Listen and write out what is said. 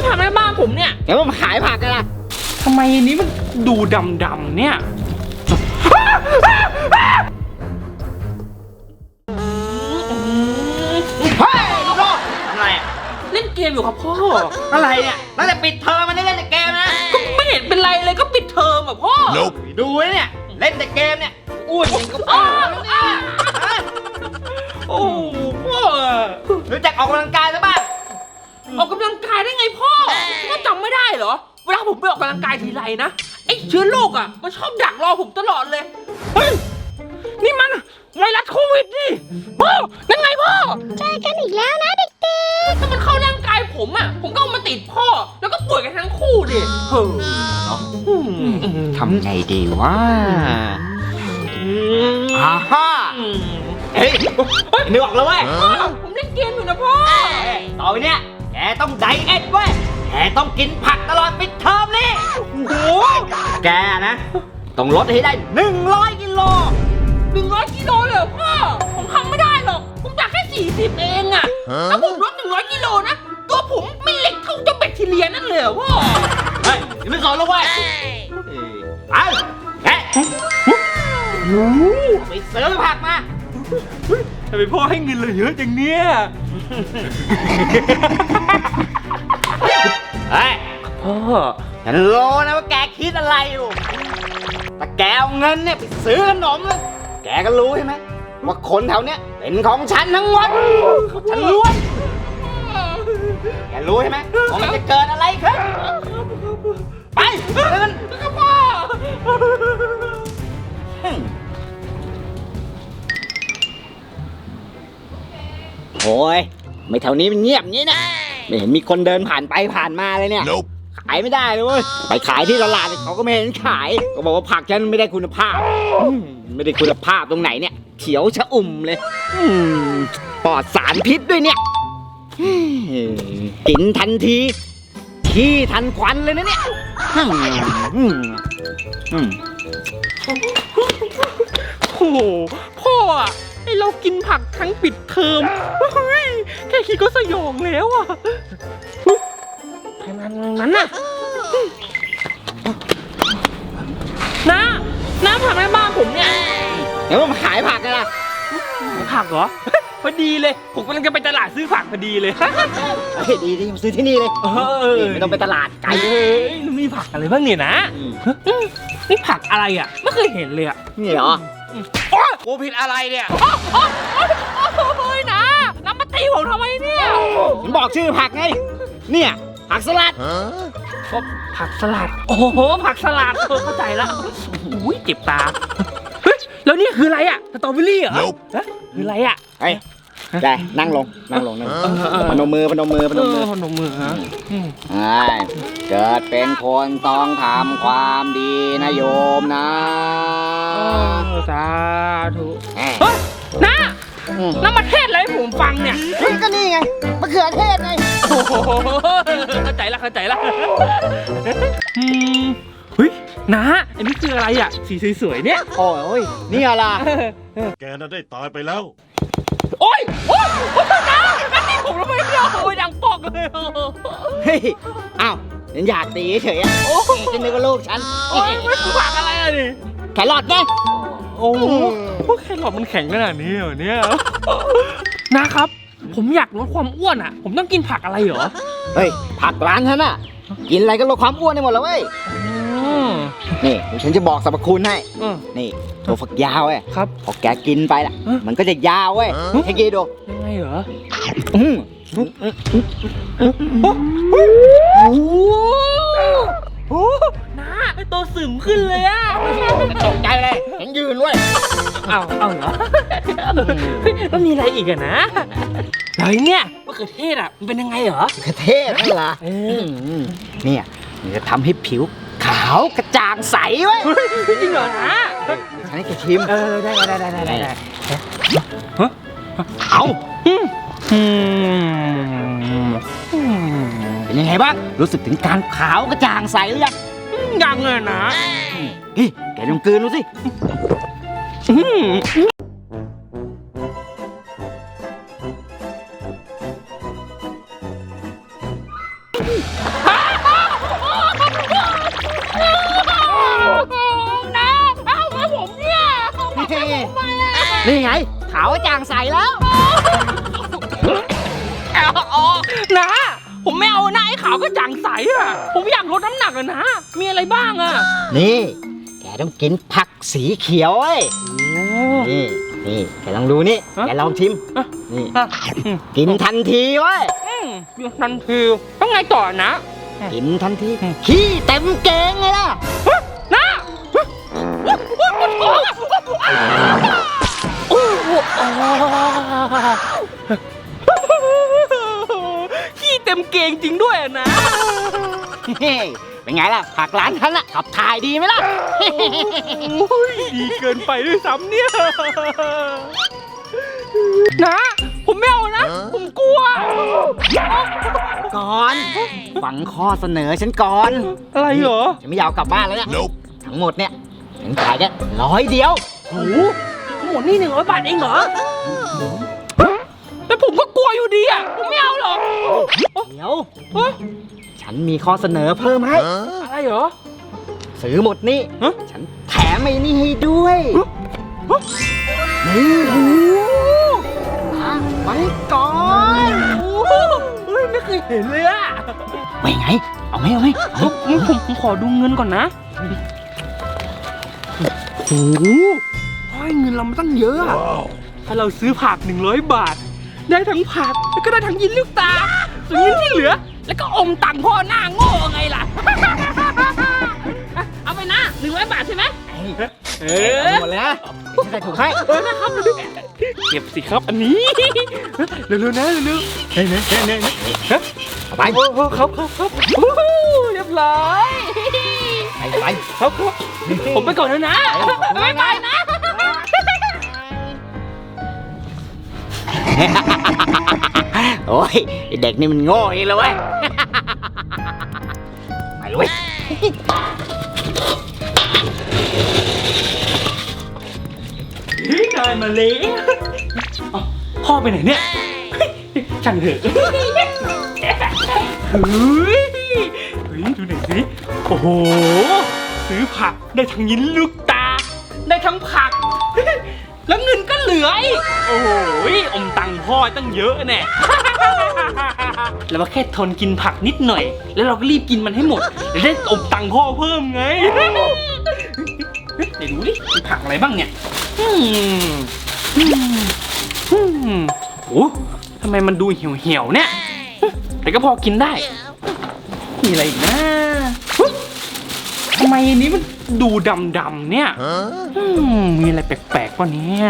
ำผักในบ้านผมเนี่ยเดี๋ยวผมขายผักกันล่ะทำไมอันนี้มันดูดำๆเนี่ย เฮ้ยลูกโลกทำอะไรอะเล่นเกมอยู่ครับพ่อ อะไรเนี่ยตั้งแต่ปิดเทอมมันได้เล่นแต่เกมนะ ก็ไม่เห็นเป็นไรเลยก็ปิดเทอมอะพ่อดูนะเนี่ย เล่นแต่เกมเนี่ยอ้วนยังก็อ้วนแล้วเนี่ยฮะโอ้โหพ่อ รู้จักออกกำลังกายซะบ้างออก ไม่ได้เหรอ เวลาผมไปออกกำลังกายทีไรนะ ไอ้เชื้อโรคอะ มันชอบดักรอผมตลอดเลย เฮ้ย นี่มันไวรัสโควิดนี่พ่อนั่นไงพ่อเจอกันอีกแล้วนะเด็กถ้ามันเข้าร่างกายผมอะ ผมก็เอามาติดพ่อ แล้วก็ป่วยกันทั้งคู่ดิเฮ้ยเนาะทำไงดีวะอ่าฮ่าเฮ้ยนึกออกแล้วเว้ย พ่อผมเล่นเกมอยู่นะพ่อ ต่อไปเนี่ยแกต้องไดเอทเว้ย แกต้องกินผักตลอดปิดเทอมนี่โอ้โหแกนะ ต้องลดให้ได้ 100 กิโล หนึ่งร้อยกิโลเลยเหรอพ่อ ผมทำไม่ได้หรอก ผมอยากแค่สี่สิบเองอะถ้าผมลดหนึ่งร้อยกิโลนะ ตัวผมไม่เล็กเท่าเจ้าแบคทีเรียนั่นเลยเหรอพ่อเฮ้ยยังไม่สอนแล้วเว้ยไปแกไปซื้อผักมา ทำไมพ่อให้เงินเลยเยอะจังเนี่ย เฮ้ยพ่อฉันรู้นะว่าแกคิดอะไรอยู่ แต่แกเอาเงินเนี่ยไปซื้อขนมแกก็รู้ใช่ไหมว่าคนแถวเนี้ยเป็นของฉันทั้งหมดฉันรวยแกรู้ใช่ไหมว่ามันจะเกิดอะไรขึ้นไปเดินครับพ่อโอ้ยไม่แถวนี้มันเงียบงี้นะ ไม่เห็นมีคนเดินผ่านไปผ่านมาเลยเนี่ยขายไม่ได้เลยเว้ยไปขายที่ตลาดเขาก็ไม่เห็นขายก็บอกว่าผักฉันไม่ได้คุณภาพอืมไม่ได้คุณภาพตรงไหนเนี่ย เขียวชะอุ่มเลยอืมปลอดสารพิษด้วยเนี่ยอืมกินทันทีขี้ทันควันเลยนะเนี่ยอืมอืมอืม โอ้โหพ่ออะ ให้เรากินผักทั้งปิดเทอมเฮ้ยแค่คิดก็สยองแล้วอะเฮ้ยใครมาทางนั้นน่ะน้าน้าผักในบ้านผมเนี่ยเดี๋ยวผมขายผักกันล่ะผักเหรอ พอดีเลย ผมกำลังจะไปตลาดซื้อผักพอดีเลยเฮ้ยดีดีซื้อที่นี่เลยเออนี่ไม่ต้องไปตลาดไกลเอ้ยมีผักอะไรบ้างเนี่ยนะอืมอืมนี่ผักอะไรอะ ไม่เคยเห็นเลยอะนี่เหรอ โอ๊ยกูผิดอะไรเนี่ย โอ๊ยโอ๊ยโอ๊ยนะน้ำมาตีผมทำไมเนี่ยผมบอกชื่อผักไง เนี่ยผักสลัดผักสลัด โอ้โห ผักสลัดเออเข้าใจละอุ้ยเจ็บตา เฮ้ย แล้วนี่คืออะไรอะสตรอเบอรี่เหรอฮะคืออะไรอะไอ้ ได้นั่งลงนั่งลงนั่งลงเออเออพนมมือพนมมือพนมมือพนมมือฮะอืมใช่เกิดเป็นคนต้องทำความดีนะโยมนะเออสาธุแหมเฮ้ยน้าอืมน้ำมาเทศอะไรให้ผมฟังเนี่ยเฮ้ยก็นี่ไงมะเขือเทศไงโอ้โหเข้าใจละเข้าใจละอืมเฮ้ยน้าอันนี้คืออะไรอะสีสวยๆเนี่ยโอ้ยนี่อะไรแกน่ะได้ตายไปแล้ว โอ๊ยโอ๊ยโอ๊ยน้าอันนี้ผมทำไมเนี่ยโอ้ยดังปอกเลยเฮ้ยอ้าวฉันอยากตีเฉยๆอะโอ้นี่ฉันนึกว่าลูกฉันโอ๊ยไม่คือผักอะไรอะนี่แครอทไงโอ้โหแค่หลอดมันแข็งขนาดนี้เหรอเนี่ยนะครับ ผมอยากลดความอ้วนอะ ผมต้องกินผักอะไรเหรอ เฮ้ยผักร้านฉันน่ะกินอะไรก็ลดความอ้วนได้หมดเลยเว้ย ม นี่เดี๋ยวฉันจะบอกสรรพคุณให้เออนี่ถั่วฝักยาวเว้ยครับ พอแกกินไปล่ะ ฮะ มันก็จะยาวเว้ยให้กินดูยังไงเหรออืมโอ้โหน้าตัวสึมขึ้นเลยอะตกใจเลยเห็นยืนเว้ยเอาเอาเหรอแล้วมีอะไรอีกอะนะแล้วไอ้เนี่ยมะเขือเทศอะมันเป็นยังไงเหรอ กระเทศนั่นล่ะเออมเนี่ยมันจะทำให้ผิวขาวกระจ่างใสเว้ยจริงเหรอนะฉันให้แกชิม เออได้ได้ได้ได้ได้ได้เอาอืมอืมเป็นยังไงบ้าง รู้สึกถึงการขาวกระจ่างใสหรือยังยังเลยนะเฮ้ยแกลองกลืนดูสิ นี่ไงขาวจางใสแล้วเอาอ๋อนะ ผมไม่เอานะไอ้ขาวก็จังใสอะผมอยากลดน้ำหนักอะนะ มีอะไรบ้างอะนี่ แกต้องกินผักสีเขียวเว้ยนี่นี่แกลองดูนี่ฮะแกลองชิมอะนี่อะอืมกินทันทีเว้ยอืมนั่นคือต้องไงต่อนะ กินทันที ขี้เต็มเกงเลยล่ะ ขี้เต็มเกงจริงด้วยอะนะ เฮ้ยเป็นไงล่ะผักร้านฉันอะขับถ่ายดีไหมล่ะ โอ้ยดีเกินไปด้วยซ้ำเนี่ย นะ ผมไม่เอานะ ผมกลัว ก่อนฟังข้อเสนอฉันก่อนอะไรเหรอ ฉันไม่อยากเอากลับบ้านแล้วเนี่ย Nope ทั้งหมดเนี่ยฉันขายแค่ร้อยเดียว โอ้โหหมดนี่หนึ่งร้อยบาทเองเหรอแต่ ผมก็กลัวอยู่ดีอะผมไม่เอาหรอกเดี๋ยว เฮ้ยฉันมีข้อเสนอเพิ่มให้ อะไรเหรอ ซื้อหมดนี่ ฮะ ฉันแถมไอ้นี่ให้ด้วยฮะนี่โอ้โหไว้ก่อนโอ้โหเฮ้ยไม่เคยเห็นเลยอะไปไง เอาไหมเอาไหมเอาผมผมผมขอดูเงินก่อนนะโอ้โหเฮ้ยเงินเรามันตั้งเยอะอะถ้าเราซื้อผัก100บาท ได้ทั้งผักแล้วก็ได้ทั้งยินลูกตา ส่วนเงินที่เหลือ แล้วก็อมตังค์พ่อหน้าโง่ไงล่ะ เอาไปนะ100บาทใช่ไหมเออเอาหมดเลยนะฉันใส่ถุงให้เออนะครับเก็บสิครับอันนี้ เร็วๆนะเร็วๆเฮ้ยเฮ้ยเฮ้ยเฮ้ยเอาไปโอ้โหครับครับครับโอ้โหเรียบร้อยไปไปครับครับผมไปก่อนแล้วนะไม่ไปนะ โอ้ยไอเด็กนี่มันโง่เองเลยเว้ยไปเลยเว้ยเฮ้ยนายมาเลยเอ้าพ่อไปไหนเนี่ยเฮ้ยช่างเถอะเฮ้ยเฮ้ยดูหน่อยสิโอ้โห ซื้อผักได้ทั้งยินลูกตา ได้ทั้งผัก แล้วเงินก็เหลืออีกโอ้โหอมตังค์พ่อตั้งเยอะแน่ แล้วก็แค่ทนกินผักนิดหน่อย แล้วเราก็รีบกินมันให้หมดจะได้อมตังค์พ่อเพิ่มไงเดี๋ยวดูดิมีผักอะไรบ้างเนี่ยอืมอืมอืมโอ้ทำไมมันดูเหี่ยวๆเนี่ย แต่ก็พอกินได้ มีอะไรอีกนะอุ๊ยทำไมอันนี้มัน ดูดำๆเนี่ยอืมมีอะไรแปลกๆป่ะเนี่ย